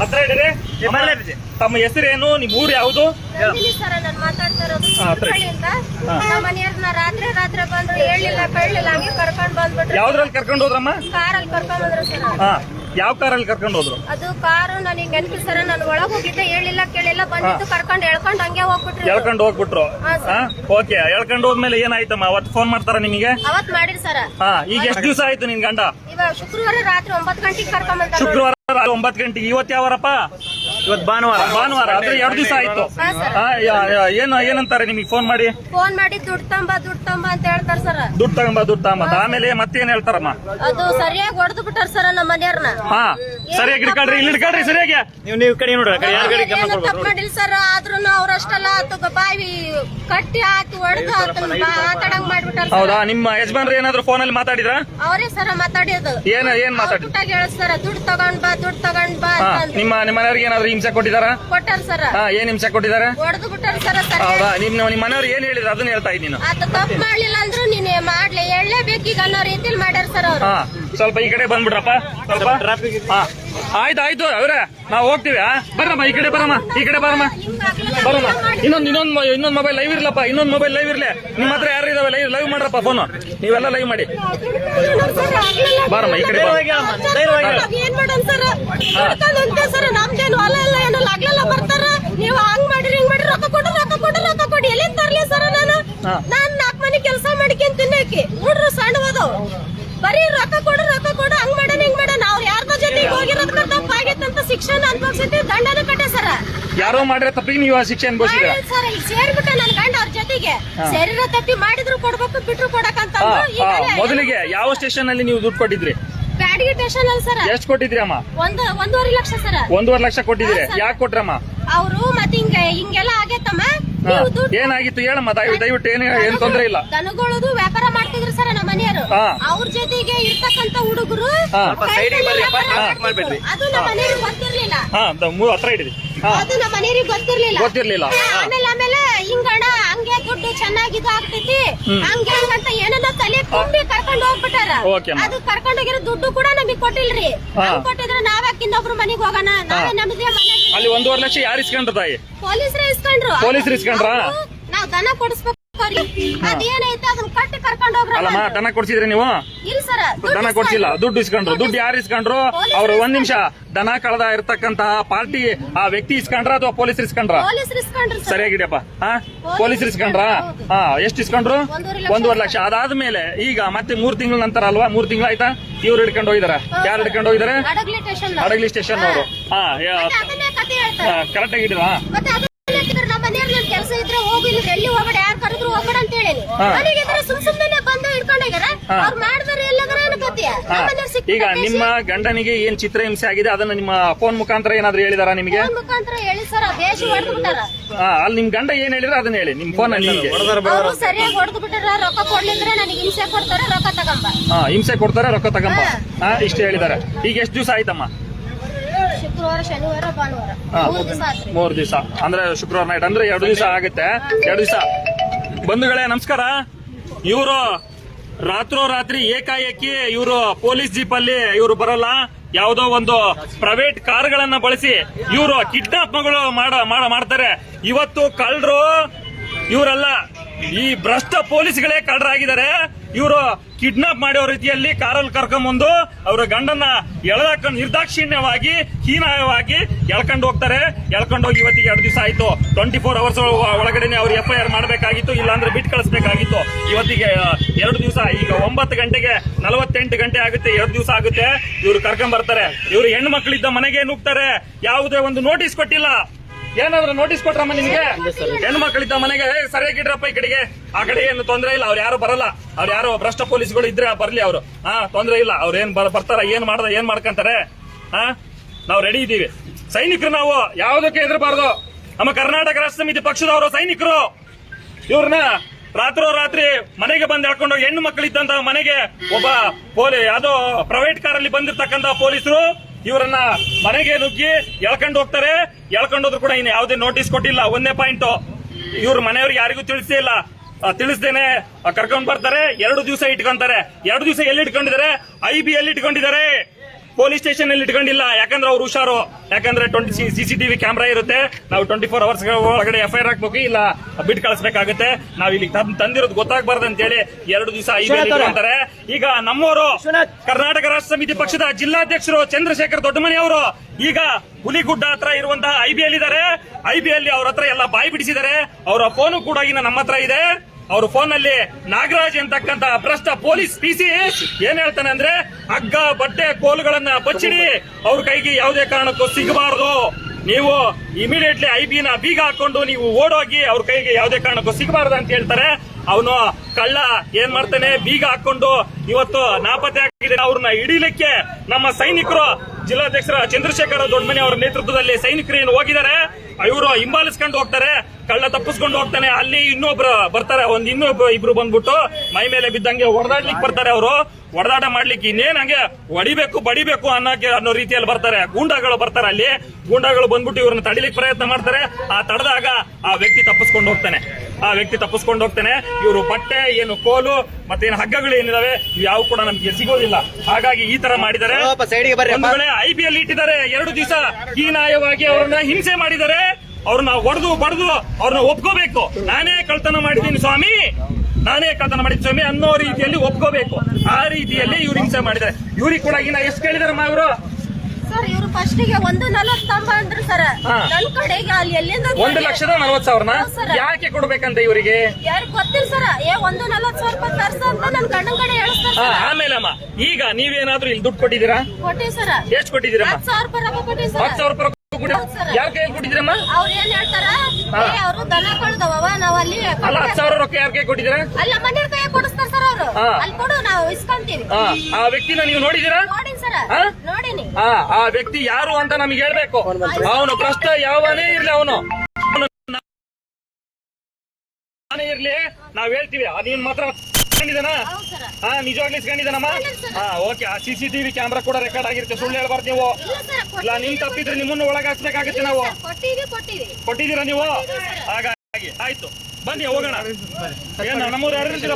ಹತ್ರ ಇಡ್ರಿ. ತಮ್ಮ ಹೆಸರೇನು ನಿಮ್ ಊರು ಯಾವುದು? ಸರ್ ನಾನು ಮಾತಾಡ್ತಾ ಇರೋದು. ಚಿತ್ರಹಳ್ಳಿಯಿಂದ ನಮ್ಮ ಮನೆಯವ್ರನ್ನ ರಾತ್ರಿ ರಾತ್ರಿ ಬಂದ್ರು ಹೇಳಿಲ್ಲ ಕೇಳಲಿಲ್ಲ. ಹಂಗೆ ಕರ್ಕೊಂಡ್ ಬಂದ್ಬಿಟ್ರು. ಯಾವ್ದ್ರಲ್ಲಿ ಕರ್ಕೊಂಡು ಹೋದ್ರಮ್ಮ? ಕಾರಲ್ಲಿ ಕರ್ಕೊಂಡ್ ಬಂದ್ರು ಸರ್. ಹಾ. ಯಾವ ಕಾರಲ್ಲಿ ಕರ್ಕೊಂಡು ಹೋದ್ರು? ಅದು ಕಾರು ನನಗೆ ನೆನಪು ಸರ ನಾನು ಒಳಗ್ ಹೋಗಿದ್ದೆ ಹೇಳಿಲ್ಲ ಕೇಳಿಲ್ಲ. ಬಂದಿದ್ದು ಕರ್ಕೊಂಡ್ ಎಳ್ಕೊಂಡ್ ಹಂಗೆ ಹೋಗ್ಬಿಟ್ರಿ. ಎಳ್ಕೊಂಡು ಹೋಗ್ಬಿಟ್ರು. ಹಾ, ಹಾ? ಓಕೆ. ಎಳ್ಕೊಂಡು ಹೋದ್ಮೇಲೆ ಏನಾಯ್ತಮ್ಮ? ಅವತ್ತು ಫೋನ್ ಮಾಡ್ತಾರ ನಿಮಗೆ? ಅವತ್ ಮಾಡಿರಿ ಸರ್. ಹಾ. ಈಗ ಎಷ್ಟು ದಿವಸ ಆಯ್ತು ನಿನ್ ಗಂಡ? ಇವಾಗ ಶುಕ್ರವಾರ ರಾತ್ರಿ ಒಂಬತ್ತು ಗಂಟೆಗೆ ಕರ್ಕೊಂಡ್ ಬಂದ ಶುಕ್ರವಾರ ಒಂಬತ್ತು ಗಂಟೆಗೆ. ಇವತ್ತು ಯಾವಾರಪ್ಪ? ಇವತ್ತು ಭಾನುವಾರ ಭಾನುವಾರ ಅಂದ್ರೆ ಎರಡು ದಿವಸ ಆಯ್ತು. ಆ, ಯಾ- ಯಾ- ಏನು ಏನಂತಾರೆ ನಿಮಗೆ ಫೋನ್ ಮಾಡಿ? ಫೋನ್ ಮಾಡಿ ದುಡ್ಡು ತಂಬ ದುಡ್ಡು ತಂಬ ಅಂತ ಹೇಳ್ತಾರ ಸರ್. ದುಡ್ಡು ತಗೊಂಬ ದುಡ್ಡು ತಗೊಂಬ ಆಮೇಲೆ ಮತ್ತೇನ್ ಹೇಳ್ತಾರಮ್ಮ? ಅದು ಸರಿಯಾಗಿ ಹೊಡೆದು ಬಿಟ್ಟಾರ ಸರ್ ನಮ್ಮ ಮನೆಯವ್ರನ್ನ. ಹಾ ಸರಿಯಾಗಿ ಹಿಡ್ಕೊಳ್ರಿ ಇಲ್ಲಿ ಹಿಡ್ಕೊಳ್ರಿ ಸರಿಯಾಗಿ. ನೀವು ನೀವು ಕಡೆ ನೋಡ್ರಿ ಆ ಕಡೆ ಯಾರ ಕಡೆ ಗಮನ ಕೊಡ್ಬೇಕು ತಪ್ಪು ಮಾಡಿಲ್ಲ ಸರ್. ಆದ್ರೂ ಅವ್ರಷ್ಟೆಲ್ಲ ಆತು ಬಾವಿ ಕಟ್ಟಿ ಹಾಕಿ ಹೊಡೆದು ಮಾತಾಡಂಗ್ ಮಾಡ್ಬಿಟ್ಟಾರ ಹೌದಾ? ನಿಮ್ಮ ಯಜಮಾನ್ರು ಏನಾದ್ರು ಫೋನ್ ಅಲ್ಲಿ ಮಾತಾಡಿದ್ರ? ಅವರೇ ಸರ ಮಾತಾಡಿದ್ರು ಏನ್ ಏನ್ ಮಾತಾಡಿ ಹೇಳ ಸರ್. ದುಡ್ಡು ತಗೊಂಡ್ ಬಾ ದುಡ್ಡು ತಗೊಂಡ್ ಬಾ ಹಾ ನಿಮ್ಮ ನಿಮ್ಮ ಮನೆಯವ್ರಿಗೆ ಏನಾದ್ರು ಹಿಂಸೆ ಕೊಟ್ಟಿದಾರ? ಕೊಟ್ಟಾರ ಸರ. ಹಾ ಏನ್ ಹಿಂಸೆ ಕೊಟ್ಟಿದಾರ? ಹೊಡೆದು ಬಿಟ್ಟಾರ ಸರ ಹೌದಾ? ನಿಮ್ ನಿಮ್ಮ ಮನೆಯವ್ರು ಏನ್ ಹೇಳಿದ್ರು? ಅದನ್ನ ಹೇಳ್ತಾ ಇದ್ದೀನಿ ಆತ ತಪ್ಪು ಮಾಡ್ಲಿಲ್ಲ ಅಂದ್ರು ನೀನ್ ಮಾಡ್ಲಿ. ಎಳ್ಳೇಬೇಕೀಗ ಅನ್ನೋ ರೀತಿಲಿ ಮಾಡ್ಯಾರ ಸರ್ ಅವ್ರು. ಹಾ ಸ್ವಲ್ಪ ಈ ಕಡೆ ಬಂದ್ಬಿಡ್ರಪ್ಪ. ಸ್ವಲ್ಪ. ಟ್ರಾಫಿಕ್ ಹಾ. ಆಯ್ತು ಆಯ್ತು ಅವ್ರೆ ನಾವು ಹೋಗ್ತೀವಿ ಬರಮ್ಮ ಬರ್ರಮ್ಮ ಈ ಕಡೆ ಬರಮ್ಮ ಈ ಕಡೆ ಬರಮ್ಮ. ಬರಮ್ಮ. ಇನ್ನೊಂದ್ ಇನ್ನೊಂದ್ ಇನ್ನೊಂದು ಮೊಬೈಲ್ ಲೈವ್ ಇರ್ಲಪ್ಪ ಇನ್ನೊಂದ್ ಮೊಬೈಲ್ ಲೈವ್ ಇರ್ಲಿ. ನಿಮ್ಮ ಹತ್ರ ಯಾರು ಇದಾವೆ ಲೈವ್ ಲೈವ್ ಮಾಡ್ರಪ್ಪ ಫೋನ್ ನೀವೆಲ್ಲ ಲೈವ್ ಮಾಡಿ. ಬರಮ್ಮ ಈ ಕಡೆ ಬಾ. ಏನ್ ಮಾಡೋಣ ಸರ್? ಅಂತ ಸರ್ ನಮ್ದೇನು ಹೊಲ ಎಲ್ಲ ಏನು ಆಗ್ಲೆಲ್ಲ ಬರ್ತಾರ. ನೀವು ಹಂಗ್ ಮಾಡಿರಿ ಹಿಂಗ್ ಮಾಡಿ ರೊಕ್ಕ ಕೊಡು ರೊಕ್ಕ ಕೊಡು ರೊಕ್ಕ ಕೊಡಿ. ಎಲ್ಲಿಂದ ತರ್ಲಿ ಸರ್ ನಾನು? ಹಾ. ನಾನ್ ಮನೆ ಕೆಲಸ ಮಾಡ್ಕೊಂಡ್ ತಿನ್ನಕ್ಕೆ. ಹುಡ್ರು ಸಣ್ಣವದು. ಬರೀ ರೊಕ್ಕ ಕೊಡು ರೊಕ್ಕ ಕೊಡು ಹಂಗ್ ಮಾಡೋಣ ಹಿಂಗ್ ಮಾಡೋಣ. ಅವ್ರು ಯಾರ್ದೋ ಜೊತೆಗೆ ಹೋಗಿರೋದಕ್ಕ ತಪ್ಪಾಗಿತ್ತಂತ ಶಿಕ್ಷಣ ಅನ್ಭವಿಸಿದ್ದೆ ದಂಡನ ಕಟ್ಟೆ ಸರ. ಯಾರೋ ಮಾಡಿರೋ ತಪ್ಪಿಗೆ ನೀವು ಆ ಶಿಕ್ಷೆ ಸರ್. ಸೇರ್ಬಿಟ್ಟ ನನ್ ಗಂಡ ಅವ್ರ ಜೊತೆಗೆ. ಸೇರಿರೋ ತಪ್ಪಿ ಮಾಡಿದ್ರು ಕೊಡ್ಬೇಕು ಬಿಟ್ರು ಕೊಡಕಂತ ಮೊದಲಿಗೆ ಯಾವ ಸ್ಟೇಷನ್ ಅಲ್ಲಿ ನೀವು ದುಡ್ಡು ಕೊಟ್ಟಿದ್ರಿ? ಬ್ಯಾಡಿಗೆ ಸ್ಟೇಷನ್ ಅಲ್ಲಿ ಸರ್. ಎಷ್ಟು ಕೊಟ್ಟಿದ್ರಿ ಅಮ್ಮ? ಒಂದು ಒಂದೂವರೆ ಲಕ್ಷ ಸರ್. ಒಂದೂವರೆ ಲಕ್ಷ ಕೊಟ್ಟಿದ್ರಿ ಯಾಕೆ ಕೊಟ್ರಮ್ಮ? ಅವರು ಮತ್ತೆ ಹಿಂಗ ಹಿಂಗೆಲ್ಲ ಆಗೈತಮ್ಮ. ಏನಾಗಿತ್ತು ಹೇಳಮ್ಮ? ದಯವಿಟ್ಟು ದಯವಿಟ್ಟು ಏನು ಏನ್ ತೊಂದ್ರೆ ಇಲ್ಲ. ದನಗಳದು ವ್ಯಾಪಾರ ಮಾಡ್ತಿದ್ರು ಸರ್ ನಮ್ಮ ಮನೆಯವರು. ಅವ್ರ ಜೊತೆಗೆ ಇರ್ತಕ್ಕಂತ ಹುಡುಗರು ಹಾ. ಸೈಡಿಗೆ ಬರ್ರಿ ಅಪ್ಪ, ಕಾಂಟ್ಯಾಕ್ಟ್ ಮಾಡ್ಬೇಡ್ರಿ. ಅದು ನಮ್ಮ ಮನೆಯವ್ರಿಗೆ ಗೊತ್ತಿರ್ಲಿಲ್ಲ. ಹತ್ರ ಇಡಿದ್ರಿ ಅದು ನಮ್ಮ ಮನೆಯವ್ರಿಗೆ ಗೊತ್ತಿರ್ಲಿಲ್ಲ. ಗೊತ್ತಿರ್ಲಿಲ್ಲ ಹಾ. ಆಮೇಲೆ ಆಮೇಲೆ ಹಿಂಗಣ ಹಂಗೆ ದುಡ್ಡು ಚೆನ್ನಾಗಿ ಇದು ಆಗ್ತೈತಿ ಹಂಗೆ ಹಂಗಂತ ಏನೇನೋ ತಲೆ ತುಂಬಿ ಕರ್ಕೊಂಡು ಹೋಗ್ಬಿಟ್ಟಾರ. ಅಮ್ಮ. ಅದು ಕರ್ಕೊಂಡು ಹೋಗಿರೋ ದುಡ್ಡು ಕೂಡ ನಮಗೆ ಕೊಟ್ಟಿಲ್ರಿ. ಹಾ. ಹಂಗ್ ಕೊಟ್ಟಿದ್ರೆ ನಾವ್ಯಾಕ ಇನ್ನೊಬ್ರು ಮನೆಗೆ ಹೋಗೋಣ? ನಾವೇ ನಮ್ದೇ ಮನೆ. ಅಲ್ಲಿ ಒಂದೂವರೆ ಲಕ್ಷ ಯಾರು ಇಸ್ಕೊಂಡ್ರು ತಾಯಿ? ಪೊಲೀಸರೇ ಇಸ್ಕೊಂಡ್ರು. ಪೊಲೀಸ್ರು ಇಸ್ಕೊಂಡ್ರಾ? ಅವ್ರು ನಾವ್ ದನ ಕೊಡಿಸ್ಬೇಕು. ಅವ್ರಿಗೆ ಅದೇನೈತೆ ಅದನ್ನ ಕಟ್ಟಿ ಕರ್ಕೊಂಡು ಹೋಗ್ರಲ್ಲ ಅಲ್ಲಮ್ಮ ದನ ಕೊಡ್ಸಿದ್ರಿ ನೀವು? ಇಲ್ಲ ಸರ ದನ ಕೊಡ್ಸಿಲ್ಲ ದುಡ್ಡು ಇಸ್ಕೊಂಡ್ರು ದುಡ್ಡು ಯಾರು ಇಸ್ಕೊಂಡ್ರು? ಅವ್ರು ಒಂದ್ ನಿಮಿಷ ದನ ಕಳೆದ ಇರ್ತಕ್ಕಂತಹ ಪಾರ್ಟಿ ಆ ವ್ಯಕ್ತಿ ಇಸ್ಕೊಂಡ್ರ ಅಥವಾ ಪೊಲೀಸ್ ಇಸ್ಕೊಂಡ್ರ? ಪೊಲೀಸರು ಇಸ್ಕೊಂಡ್ರು ಸರ್. ಹಾ? ಪೊಲೀಸ್ ಇಸ್ಕೊಂಡ್ರ? ಹಾ ಎಷ್ಟು ಇಸ್ಕೊಂಡ್ರು? ಒಂದೂವರೆ ಲಕ್ಷ. ಅದಾದ ಲಕ್ಷ. ಅದಾದ್ಮೇಲೆ ಈಗ ಮತ್ತೆ ಮೂರ್ ತಿಂಗಳ ನಂತರ ಅಲ್ವಾ? ಮೂರ್ ತಿಂಗಳ ಆಯ್ತಾ? ಇವ್ರು ಹಿಡ್ಕೊಂಡು ಹೋಗಿದಾರ. ಯಾರು ಹಿಡ್ಕೊಂಡು ಹೋಗಿದಾರೆ? ಹಡಗ್ಲಿ ಸ್ಟೇಷನ್ ಅವರು. ಹಾ. ಕರೆಕ್ಟ್ ಆಗಿ ಮನೆಯವ್ರ ಕೆಲಸ ಇದ್ರೆ ಎಲ್ಲಿ ಹೋಗ್ಬೇಡ. ಕರೆದ್ರು ಹೋಗ್ಬೇಡ ಅಂತ ಹೇಳೇನಿ ನನಗೆ ಸುಮ್ ಸುಮ್ಮನೆ ಬಂದು ಹಿಡ್ಕೊಂಡು ಹೋಗ್ಯಾರ ಹಾ. ಅವ್ರು ಮಾಡಿದ್ರೆ ಎಲ್ಲಾದ್ರೆ ಈಗ ನಿಮ್ಮ ಗಂಡನಿಗೆ ಏನ್ ಚಿತ್ರಹಿಂಸೆ ಆಗಿದೆ? ಅದನ್ನ ನಿಮ್ಮ ಫೋನ್ ಮುಖಾಂತರ ಏನಾದ್ರು ಹೇಳಿದಾರ ನಿಮಗೆ? ಮುಖಾಂತರ ಹೇಳಿ ಸರ್ ಬೇಷ್ ಅಲ್ಲಿ ನಿಮ್ ಗಂಡ ಏನ್ ಹೇಳಿದ್ರೆ ಅದನ್ನ ಹೇಳಿ ನಿಮ್ ಫೋನ್ ಅಲ್ಲಿ ಅವರು ಸರಿಯಾಗಿ ಹೊಡೆದು ಬಿಟ್ಟಾರ ರೊಕ್ಕ ಕೊಡ್ಲಿದ್ರೆ ನನಗೆ ಹಿಂಸೆ ಕೊಡ್ತಾರೆ ರೊಕ್ಕ ತಗೊಂಬ. ಹಾ ಹಿಂಸೆ ಕೊಡ್ತಾರೆ ರೊಕ್ಕ ತಗೊಂಬ. ಹಾ. ಇಷ್ಟೇ ಹೇಳಿದಾರೆ. ಈಗ ಎಷ್ಟು ದಿವಸ ಆಯ್ತಮ್ಮ? ಶುಕ್ರವಾರ ಶನಿವಾರ ಭಾನುವಾರ. ಮೂರ್ ದಿವಸ ಅಂದ್ರೆ ಶುಕ್ರವಾರ ನೈಟ್ ಅಂದ್ರೆ ಎರಡು ದಿವಸ ಆಗುತ್ತೆ. ಎರಡು ದಿವಸ. ಬಂಧುಗಳೇ, ನಮಸ್ಕಾರ. ಇವರು ರಾತ್ರೋ ರಾತ್ರಿ ಏಕಾಏಕಿ ಇವರು ಪೊಲೀಸ್ ಜೀಪ್ ಅಲ್ಲಿ ಇವರು ಬರಲ್ಲ. ಯಾವುದೋ ಒಂದು ಪ್ರೈವೇಟ್ ಕಾರ್ಗಳನ್ನ ಬಳಸಿ ಇವರು ಕಿಡ್ನಾಪ್ ಮಗಳು ಮಾಡ ಮಾಡ, ಮಾಡ್ತಾರೆ. ಇವತ್ತು ಕಳ್ಳರು, ಇವರೆಲ್ಲ ಈ ಭ್ರಷ್ಟ ಪೊಲೀಸ್ಗಳೇ ಕಳ್ಳರಾಗಿದ್ದಾರೆ. ಇವರು ಕಿಡ್ನಾಪ್ ಮಾಡೋ ರೀತಿಯಲ್ಲಿ ಕಾರಲ್ಲಿ ಕರ್ಕೊಂಡ್ಬಂದು ಅವರ ಗಂಡನ್ನ ಎಳೆದಾಕ ನಿರ್ದಾಕ್ಷಿಣ್ಯವಾಗಿ, ಹೀನಾಯವಾಗಿ ಎಳ್ಕೊಂಡು ಹೋಗ್ತಾರೆ. ಎಳ್ಕೊಂಡು ಹೋಗಿ ಇವತ್ತಿಗೆ ಎರಡು ದಿವಸ ಆಯ್ತು. ಟ್ವೆಂಟಿ ಫೋರ್ ಅವರ್ಸ್ ಒಳಗಡೆನೆ ಅವ್ರು ಎಫ್ ಐ ಆರ್ ಮಾಡಬೇಕಾಗಿತ್ತು, ಇಲ್ಲಾಂದ್ರೆ ಬಿಟ್ಟು ಕಳಿಸ್ಬೇಕಾಗಿತ್ತು. ಇವತ್ತಿಗೆ ಎರಡು ದಿವಸ, ಈಗ ಒಂಬತ್ತು ಗಂಟೆಗೆ ನಲವತ್ತೆಂಟು ಗಂಟೆ ಆಗುತ್ತೆ, ಎರಡು ದಿವಸ ಆಗುತ್ತೆ. ಇವ್ರು ಕರ್ಕೊಂಡ್ ಬರ್ತಾರೆ ಇವರು ಹೆಣ್ಣು ಮಕ್ಕಳಿದ್ದ ಮನೆಗೆ ನುಗ್ತಾರೆ. ಯಾವುದೇ ಒಂದು ನೋಟಿಸ್ ಕೊಟ್ಟಿಲ್ಲ. ಏನಾದ್ರು ನೋಟಿಸ್ ಕೊಟ್ರಮ್ಮ ನಿಮ್ಗೆ? ಹೆಣ್ಣು ಮಕ್ಕಳಿದ್ದ ಮನೆಗೆ ಸರಿಯಾಗಿ ಇಡ್ರಪ್ಪ ಈ ಕಡೆಗೆ. ಆ ಕಡೆ ಏನು ತೊಂದ್ರೆ ಇಲ್ಲ ಅವ್ರು ಯಾರು ಬರಲ್ಲ. ಅವ್ರ ಯಾರು ಭ್ರಷ್ಟ ಪೊಲೀಸ್ಗಳು ಇದ್ರೆ ಬರ್ಲಿ ಅವರು. ಹಾ ತೊಂದ್ರೆ ಇಲ್ಲ. ಅವ್ರ ಏನ್ ಬರ್- ಬರ್ತಾರ ಏನ್ ಮಾಡ್ದ ಏನ್ ಮಾಡ್ಕಂತಾರೆ? ಹಾ ನಾವು ರೆಡಿ ಇದೀವಿ ಸೈನಿಕರು ನಾವು ಯಾವ್ದಕ್ಕೆ ಹೆದರಬಾರ್ದು. ನಮ್ಮ ಕರ್ನಾಟಕ ರಾಷ್ಟ್ರ ಸಮಿತಿ ಪಕ್ಷದವರು ಸೈನಿಕರು. ಇವ್ರನ್ನ ರಾತ್ರೋ ರಾತ್ರಿ ಮನೆಗೆ ಬಂದು ಹೇಳ್ಕೊಂಡು ಹೆಣ್ಣು ಮಕ್ಕಳಿದ್ದಂತ ಮನೆಗೆ ಒಬ್ಬ ಪೊಲೀಸ್ ಯಾವ್ದೋ ಪ್ರೈವೇಟ್ ಕಾರಲ್ಲಿ ಬಂದಿರ್ತಕ್ಕಂತ ಪೊಲೀಸರು. ಇವರನ್ನ ಮನೆಗೆ ನುಗ್ಗಿ ಎಳ್ಕೊಂಡು ಹೋಗ್ತಾರೆ. ಎಳ್ಕೊಂಡೋದ್ರು ಕೂಡ ಇನ್ನು ಯಾವುದೇ ನೋಟಿಸ್ ಕೊಟ್ಟಿಲ್ಲ. ಒಂದೇ ಪಾಯಿಂಟ್ ಇವ್ರ ಮನೆಯವ್ರಿಗೆ ಯಾರಿಗೂ ತಿಳಿಸೇ ಇಲ್ಲ. ತಿಳಿಸ್ದೇನೆ ಕರ್ಕೊಂಡ್ ಬರ್ತಾರೆ. ಎರಡು ದಿವಸ ಇಟ್ಕೊಂತಾರೆ. ಎರಡು ದಿವಸ ಎಲ್ಲಿ ಇಟ್ಕೊಂಡಿದ್ದಾರೆ? ಐ ಬಿ ಎಲ್ಲಿ ಇಟ್ಕೊಂಡಿದ್ದಾರೆ. ಪೊಲೀಸ್ ಸ್ಟೇಷನ್ ಅಲ್ಲಿ ಇಟ್ಕೊಂಡಿಲ್ಲ. ಯಾಕಂದ್ರೆ ಅವ್ರು ಹುಷಾರು. ಯಾಕಂದ್ರೆ ಟ್ವೆಂಟಿ ಸಿಸಿಟಿವಿ ಕ್ಯಾಮ್ರಾ ಇರುತ್ತೆ. ನಾವು ಟ್ವೆಂಟಿ ಫೋರ್ ಅವರ್ಸ್ ಒಳಗಡೆ ಎಫ್ ಐ ಆರ್ ಹಾಕ್ಬೇಕು. ಇಲ್ಲ ಬಿಟ್ ಕಳಿಸಬೇಕಾಗುತ್ತೆ. ನಾವ್ ಇಲ್ಲಿ ತಂದ್- ತಂದಿರೋದು ಗೊತ್ತಾಗಬಾರ್ದು ಅಂತ ಹೇಳಿ ಎರಡು ದಿವಸ ಅಂತಾರೆ ಈಗ ನಮ್ಮವರು ಕರ್ನಾಟಕ ರಾಷ್ಟ್ರ ಸಮಿತಿ ಪಕ್ಷದ ಜಿಲ್ಲಾಧ್ಯಕ್ಷರು ಚಂದ್ರಶೇಖರ್ ದೊಡ್ಡಮನಿ ಅವರು ಈಗ ಹುಲಿಗುಡ್ಡ ಹತ್ರ ಇರುವಂತಹ ಐ ಬಿ ಎಲ್ ಇದ್ದಾರೆ. ಐ ಬಿ ಅಲ್ಲಿ ಅವ್ರ ಹತ್ರ ಎಲ್ಲ ಬಾಯಿ ಬಿಡಿಸಿದ್ದಾರೆ. ಅವರ ಫೋನು ಕೂಡ ಈಗ ನಮ್ಮ ಹತ್ರ ಇದೆ. ಅವ್ರ ಫೋನ್ನಲ್ಲಿ ನಾಗರಾಜ್ ಅಂತಕ್ಕಂತ ಭ್ರಷ್ಟ ಪೊಲೀಸ್ ಪಿ ಸಿ ಏನ್ ಹೇಳ್ತಾನೆ ಅಂದ್ರೆ ಹಗ್ಗ, ಬಟ್ಟೆ, ಕೋಲುಗಳನ್ನ ಬಚ್ಚಿಡಿ. ಅವ್ರ ಕೈಗೆ ಯಾವುದೇ ಕಾರಣಕ್ಕೂ ಸಿಗಬಾರದು. ನೀವು ಇಮಿಡಿಯೇಟ್ಲಿ ಐ ಬಿನ ಬೀಗ ಹಾಕೊಂಡು ನೀವು ಓಡೋಗಿ ಅವ್ರ ಕೈಗೆ ಯಾವುದೇ ಕಾರಣಕ್ಕೂ ಸಿಗಬಾರದು ಅಂತ ಹೇಳ್ತಾರೆ. ಅವನು ಕಳ್ಳ ಏನ್ ಮಾಡ್ತಾನೆ? ಬೀಗ ಹಾಕೊಂಡು ಇವತ್ತು ನಾಪತ್ತೆ ಆಗಿದೆ ಅವ್ರನ್ನ ಹಿಡಿಲಿಕ್ಕೆ ನಮ್ಮ ಸೈನಿಕರು ಜಿಲ್ಲಾಧ್ಯಕ್ಷರ ಚಂದ್ರಶೇಖರ ದೊಡ್ಡಮನಿ ಅವರ ನೇತೃತ್ವದಲ್ಲಿ ಸೈನಿಕರು ಏನು ಹೋಗಿದ್ದಾರೆ? ಇವರು ಹಿಂಬಾಲಿಸ್ಕೊಂಡು ಹೋಗ್ತಾರೆ, ಕಳ್ಳ ತಪ್ಪಿಸ್ಕೊಂಡು ಹೋಗ್ತಾನೆ. ಅಲ್ಲಿ ಇನ್ನೊಬ್ರು ಬರ್ತಾರೆ, ಒಂದ್ ಇನ್ನೊಬ್ಬ ಇಬ್ರು ಬಂದ್ಬಿಟ್ಟು ಮೈ ಮೇಲೆ ಬಿದ್ದಂಗೆ ಹೊಡೆದಾಡ್ಲಿಕ್ಕೆ ಬರ್ತಾರೆ ಅವರು. ಹೊಡೆದಾಟ ಮಾಡ್ಲಿಕ್ಕೆ ಇನ್ನೇನ್ ಹಂಗೆ ಹೊಡಿಬೇಕು, ಬಡಿಬೇಕು ಅನ್ನೋಕೆ ಅನ್ನೋ ರೀತಿಯಲ್ಲಿ ಬರ್ತಾರೆ. ಗೂಂಡಾಗಳು ಬರ್ತಾರೆ ಅಲ್ಲಿ. ಗೂಂಡಾಗಳು ಬಂದ್ಬಿಟ್ಟು ಇವ್ರನ್ನ ತಡಿಲಿಕ್ಕೆ ಪ್ರಯತ್ನ ಮಾಡ್ತಾರೆ. ಆ ತಡೆದಾಗ ಆ ವ್ಯಕ್ತಿ ತಪ್ಪಿಸ್ಕೊಂಡು ಹೋಗ್ತಾನೆ. ಆ ವ್ಯಕ್ತಿ ತಪ್ಪಿಸ್ಕೊಂಡು ಹೋಗ್ತೇನೆ. ಇವರು ಬಟ್ಟೆ ಏನು ಕೋಲು ಮತ್ತೇನು ಹಗ್ಗಗಳು ಏನಿದಾವೆ ಯಾವ ಕೂಡ ನಮಗೆ ಸಿಗೋದಿಲ್ಲ. ಹಾಗಾಗಿ ಈ ತರ ಮಾಡಿದ್ದಾರೆ ಒಂದು ವೇಳೆ ಐ ಪಿ ಎಲ್ ಇಟ್ಟಿದ್ದಾರೆ ಎರಡು ದಿವಸ ಹೀನಾಯವಾಗಿ ಅವ್ರನ್ನ ಹಿಂಸೆ ಮಾಡಿದ್ದಾರೆ ಅವ್ರನ್ನ ಹೊಡೆದು ಬಡದು ಅವ್ರನ್ನ ಒಪ್ಕೋಬೇಕು. ನಾನೇ ಕಳ್ತನ ಮಾಡಿದ್ದೀನಿ ಸ್ವಾಮಿ. ನಾನೇ ಕಳ್ತನ ಮಾಡಿದ್ದೀನಿ ಸ್ವಾಮಿ ಅನ್ನೋ ರೀತಿಯಲ್ಲಿ ಒಪ್ಕೋಬೇಕು. ಆ ರೀತಿಯಲ್ಲಿ ಇವ್ರು ಹಿಂಸೆ ಮಾಡಿದ್ದಾರೆ. ಇವ್ರಿಗೆ ಕೂಡ ಇನ್ನ ಎಷ್ಟು ಕೇಳಿದಾರಮ್ಮ ಇವರು? ಸರ್ ಇವ್ರು ಫಸ್ಟ್ಗೆ ಒಂದು ನಲವತ್ತು ತಂಬ ಅಂದ್ರು ಸರ್. ಹಾ. ನನ್ ಕಡೆಗೆ ಅಲ್ಲಿ ಎಲ್ಲಿಂದ ಒಂದು ಲಕ್ಷದ ನಲ್ವತ್ ಸಾವಿರನ? ಯಾಕೆ ಕೊಡ್ಬೇಕಂತ ಇವರಿಗೆ? ಯಾರು ಗೊತ್ತಿಲ್ಲ ಸರ್. ಏ ಒಂದು ನಲವತ್ತು ಸಾವಿರ ರೂಪಾಯಿ ತರ್ಸ ಅಂತ ನನ್ ಗಂಡನ ಕಡೆ ಹೇಳ್ತಾರೆ ಹಾ ಆಮೇಲೆ ಅಮ್ಮ ಈಗ ನೀವೇನಾದ್ರೂ ಇಲ್ಲಿ ದುಡ್ಡು ಕೊಟ್ಟಿದ್ದೀರಾ? ಕೊಟ್ಟಿ ಸರ್. ಎಷ್ಟು ಕೊಟ್ಟಿದ್ದೀರಮ್ಮ? ಹತ್ತು ಸಾವಿರ ರೂಪಾಯಿ ರೊಕ್ಕ ಕೊಟ್ಟಿವಿ ಹತ್ತು ಸರ್ ಸಾವಿರ ರೂಪಾಯಿ ಸರ್. ಯಾರ ಕೈ ಅವ್ರ ಏನ್ ಹೇಳ್ತಾರ? ಏ ಅವರು ದನ ಕಳ್ದವ ನಾವ್ ಅಲ್ಲಿ ಅಲ್ಲ ಹತ್ತು ಸಾವಿರ ರೊಕ್ಕ ಯಾರ ಕೈ ಕೊಟ್ಟಿದ್ದೀರಾ? ಅಲ್ಲ ಮನೆ ಕೈ ಕೊಡಿಸ್ತಾರ ಸರ್ ಅವರು. ಅಲ್ಲಿ ಕೊಡು ನಾವು ಇಸ್ಕೊಂತೀವಿ. ಆ ವ್ಯಕ್ತಿನ ನೀವು ನೋಡಿದಿರಾ ನೋಡಿನಿ ಸರ್. ಹಾ? ನೋಡಿನಿ. ಆ ಆ ವ್ಯಕ್ತಿ ಯಾರು ಅಂತ ನಮಗೆ ಹೇಳ್ಬೇಕು. ಅವನು ಪ್ರಶ್ನೆ ಯಾವನೇ ಇರ್ಲಿ ಅವನು. ಇರ್ಲಿ. ನಾವ್ ಹೇಳ್ತೀವಿ. ನೀನ್ ಮಾತ್ರ ಇಸ್ಕೊಂಡಿದ್ದಾನ? ಹೌದ್ ಹಾ ನಿಜವಾಗ್ಲೂ ಇಸ್ಕೊಂಡಿದ್ದಾನಮ್ಮ? ಹಾ ಓಕೆ. ಆ ಸಿ ಸಿ ಟಿವಿ ಕ್ಯಾಮ್ರಾ ಕೂಡ ರೆಕಾರ್ಡ್ ಆಗಿರುತ್ತೆ. ಸುಳ್ಳು ಹೇಳ್ಬಾರ್ದು ನೀವು. ಇಲ್ಲ ನಿಮ್ ತಪ್ಪಿದ್ರೆ ನಿಮ್ಮನ್ನು ಒಳಗೆ ಹಾಕ್ಬೇಕಾಗುತ್ತೆ ನಾವು. ಕೊಟ್ಟಿದ್ದೀರಾ ನೀವು? ಹಾಗಾಗಿ ಆಯ್ತು. ಬನ್ನಿ ಹೋಗೋಣ. ಏನ್ ನಮ್ಮೂರು ಯಾರು ಇರ್ತೀರ?